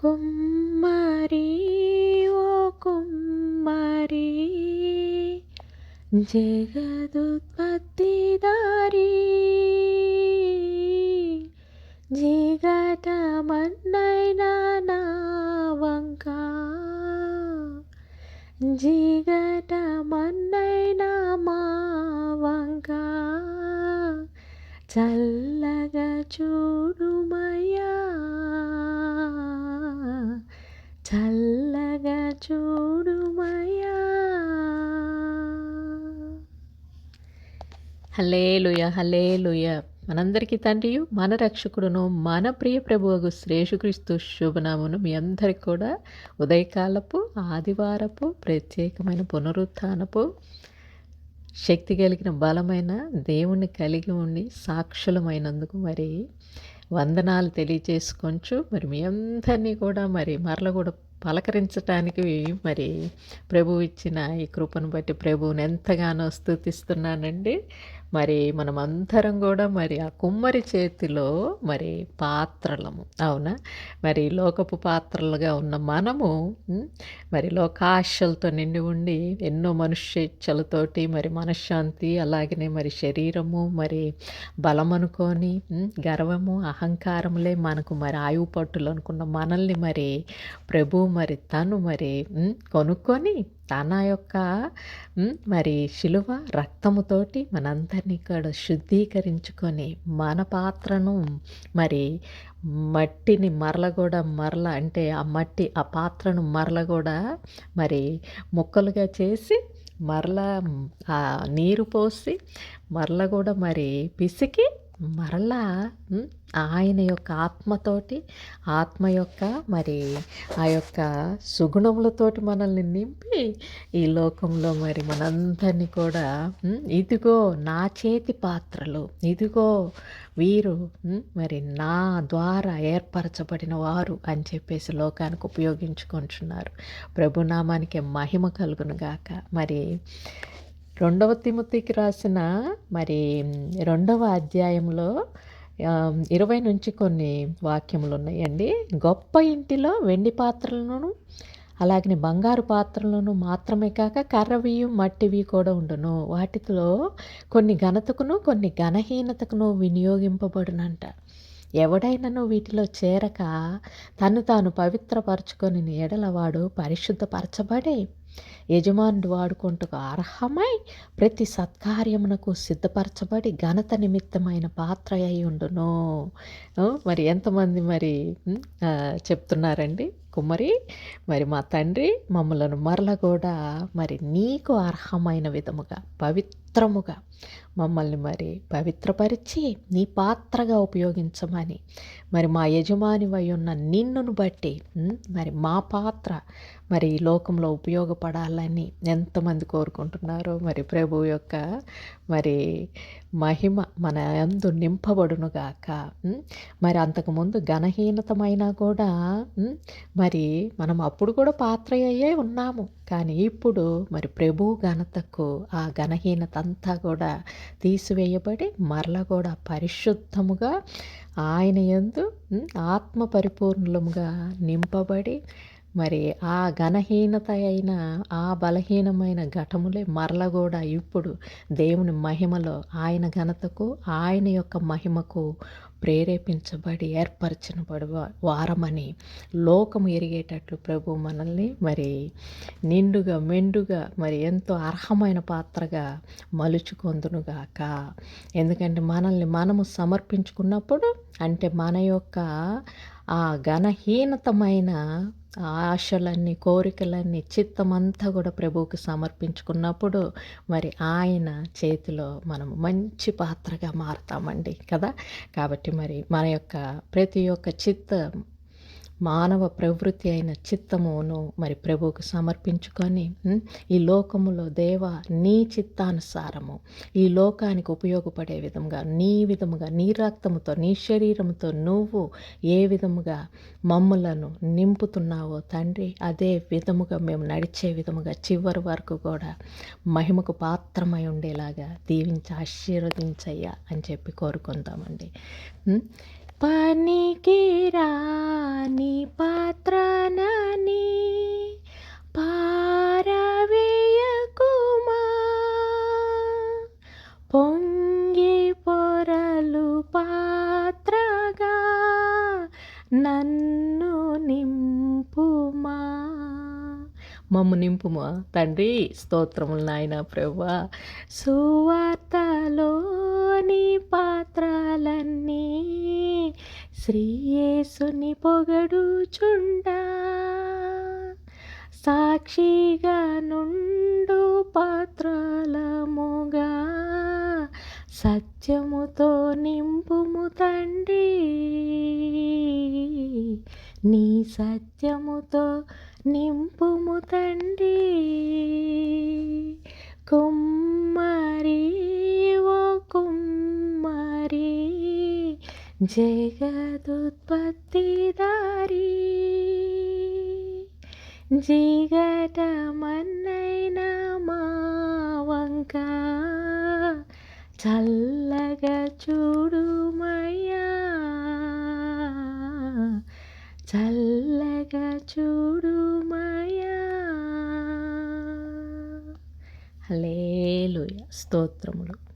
కుమ్మరి ఓ కుమ్మరి జగదుత్పత్తిదారి జిగట మన్నైన నా వంక జిగట మన్నైన మా వంక చల్లగా చూడుమయ్యా. చల్లగా చూడుమయ్యా హలేలుయ హలేలుయ మనందరికీ తండ్రియు మన రక్షకుడును మన ప్రియ ప్రభువుకు శ్రేషుక్రీస్తు శుభనామును మీ అందరికి కూడా ఉదయకాలపు ఆదివారపు ప్రత్యేకమైన పునరుత్నపు శక్తి కలిగిన బలమైన దేవుణ్ణి కలిగి ఉండి సాక్షులమైనందుకు మరి వందనాలు తెలియజేసుకొంచు మరి మీ అందరినీ కూడా మరి మరల కూడా పలకరించటానికి మరి ప్రభు ఇచ్చిన ఈ కృపను బట్టి ప్రభువుని ఎంతగానో స్థుతిస్తున్నానండి. మరి మనమందరం కూడా మరి ఆ కుమ్మరి చేతిలో మరి పాత్రలము. అవునా? మరి లోకపు పాత్రలుగా ఉన్న మనము మరి లోకాశలతో నిండి ఉండి ఎన్నో మనుష్యేచ్ఛలతోటి మరి మనశ్శాంతి అలాగనే మరి శరీరము మరి బలం అనుకొని గర్వము అహంకారములే మనకు మరి ఆయువు పట్టులు అనుకున్న మనల్ని మరి ప్రభు మరి తను మరి కొనుక్కొని తన యొక్క మరి శిలువ రక్తముతోటి మనందరినీ కూడా శుద్ధీకరించుకొని మన పాత్రను మరి మట్టిని మరల కూడా మరల అంటే ఆ మట్టి ఆ పాత్రను మరల కూడా మరి ముక్కలుగా చేసి మరల ఆ నీరు పోసి మరల కూడా మరి పిసికి మరలా ఆయన యొక్క ఆత్మతోటి ఆత్మ యొక్క మరి ఆ యొక్క సుగుణములతోటి మనల్ని నింపి ఈ లోకంలో మరి మనందరినీ కూడా ఇదిగో నా చేతి పాత్రలు ఇదిగో వీరు మరి నా ద్వారా ఏర్పరచబడిన వారు అని చెప్పేసి లోకానికి ఉపయోగించుకుంటున్నారు. ప్రభునామానికి మహిమ కలుగును గాక. మరి రెండవ తిముతికి రాసిన మరి రెండవ అధ్యాయంలో ఇరవై నుంచి కొన్ని వాక్యములు ఉన్నాయండి గొప్ప ఇంటిలో వెండి పాత్రలను అలాగనే బంగారు పాత్రలను మాత్రమే కాక కర్రవి మట్టివి కూడా ఉండును. వాటిలో కొన్ని ఘనతకును కొన్ని ఘనహీనతకును వినియోగింపబడునంట. ఎవడైనను వీటిలో చేరక తను తాను పవిత్రపరచుకొని ఎడలవాడు పరిశుద్ధపరచబడే యజమానుడు వాడుకుంటకు అర్హమై ప్రతి సత్కార్యమునకు సిద్ధపరచబడి ఘనత నిమిత్తమైన పాత్ర అయి ఉండును. మరి ఎంతమంది మరి చెప్తున్నారండి? కుమ్మరి మరి మా తండ్రి మమ్మలను మరల కూడా మరి నీకు అర్హమైన విధముగా పవిత్రముగా మమ్మల్ని మరి పవిత్రపరిచి నీ పాత్రగా ఉపయోగించమని మరి మా యజమానివై ఉన్న నిన్నును బట్టి మరి మా పాత్ర మరి ఈ లోకంలో ఉపయోగపడాలని ఎంతమంది కోరుకుంటున్నారో మరి ప్రభు యొక్క మరి మహిమ మన అందు నింపబడునుగాక మరి అంతకుముందు ఘనహీనతమైనా కూడా మరి మనం అప్పుడు కూడా పాత్ర అయ్యే ఉన్నాము. కానీ ఇప్పుడు మరి ప్రభు ఘనతకు ఆ ఘనహీనత అంతా కూడా తీసివేయబడి మరల కూడా పరిశుద్ధముగా ఆయన ఎందు ఆత్మ పరిపూర్ణముగా నింపబడి మరి ఆ ఘనహీనత అయిన ఆ బలహీనమైన ఘటములే మరల కూడా ఇప్పుడు దేవుని మహిమలో ఆయన ఘనతకు ఆయన యొక్క మహిమకు ప్రేరేపించబడి ఏర్పరచబడి వారమని లోకము ఎరిగేటట్లు ప్రభు మనల్ని మరి నిండుగా మెండుగా మరి ఎంతో అర్హమైన పాత్రగా మలుచుకొందునుగాక. ఎందుకంటే మనల్ని మనము సమర్పించుకున్నప్పుడు అంటే మన యొక్క ఆ ఘనహీనతమైన ఆశలన్నీ కోరికలన్నీ చిత్తమంతా కూడా ప్రభువుకి సమర్పించుకున్నప్పుడు మరి ఆయన చేతిలో మనం మంచి పాత్రగా మారుతామండి కదా? కాబట్టి మరి మన యొక్క ప్రతి ఒక్క చిత్త మానవ ప్రవృత్తి అయిన చిత్తమును మరి ప్రభువుకు సమర్పించుకొని ఈ లోకములో దేవ నీ చిత్తానుసారము. ఈ లోకానికి ఉపయోగపడే విధంగా నీ విధముగా నీ రక్తముతో నీ శరీరముతో నువ్వు ఏ విధముగా మమ్ములను నింపుతున్నావో తండ్రి అదే విధముగా మేము నడిచే విధముగా చివరి వరకు కూడా మహిమకు పాత్రమై ఉండేలాగా దీవించి ఆశీర్వదించయ్యా అని చెప్పి కోరుకుందామండి. పనికిరాని పాత్రనని పారవేయకుమా? పొంగి పొరలు పాత్రగా నన్ను నింపుమా? మమ్ము నింపుమా? తండ్రి స్తోత్రములు నాయన ప్రభా సువార్తలోని పాత్రలన్నీ శ్రీయేసుని పొగడుచుండా. సాక్షిగా నుండు పాత్రలముగా సత్యముతో నింపుము తండ్రి. నీ సత్యముతో నింపుము తండ్రి. కుమ్మరి జగదుత్పత్తిదారి. జిగటమన్నైన మా వంక చల్లగా చూడుమయ్యా చల్లగా చూడుమయ్యా హలేలుయ స్తోత్రములు.